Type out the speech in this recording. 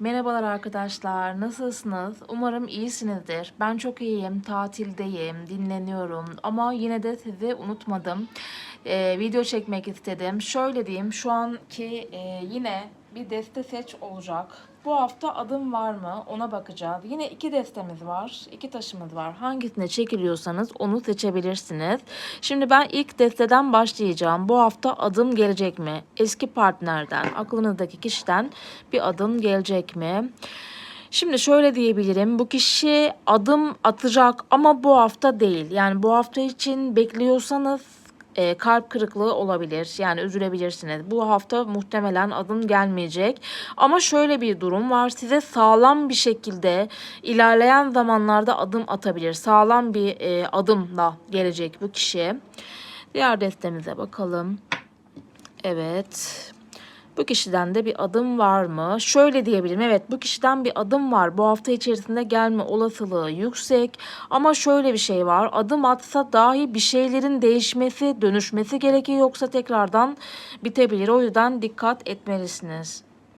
Merhabalar arkadaşlar, nasılsınız? Umarım iyisinizdir. Ben çok iyiyim, tatildeyim, dinleniyorum ama yine de sizi unutmadım. Ee, video çekmek istedim. Şöyle diyeyim, şu anki e, yine bir deste seç olacak. Bu hafta adım var mı ona bakacağız. Yine iki destemiz var, iki taşımız var. Hangisine çekiliyorsanız onu seçebilirsiniz. Şimdi ben ilk desteden başlayacağım. Bu hafta adım gelecek mi? Eski partnerden, aklınızdaki kişiden bir adım gelecek mi? Şimdi şöyle diyebilirim. Bu kişi adım atacak ama bu hafta değil. Yani bu hafta için bekliyorsanız e, kalp kırıklığı olabilir. Yani üzülebilirsiniz. Bu hafta muhtemelen adım gelmeyecek. Ama şöyle bir durum var. Size sağlam bir şekilde ilerleyen zamanlarda adım atabilir. Sağlam bir e, adımla gelecek bu kişi. Diğer destemize bakalım. Evet. Bu kişiden de bir adım var mı? Şöyle diyebilirim. Evet bu kişiden bir adım var. Bu hafta içerisinde gelme olasılığı yüksek. Ama şöyle bir şey var. Adım atsa dahi bir şeylerin değişmesi, dönüşmesi gerekiyor. Yoksa tekrardan bitebilir. O yüzden dikkat etmelisiniz.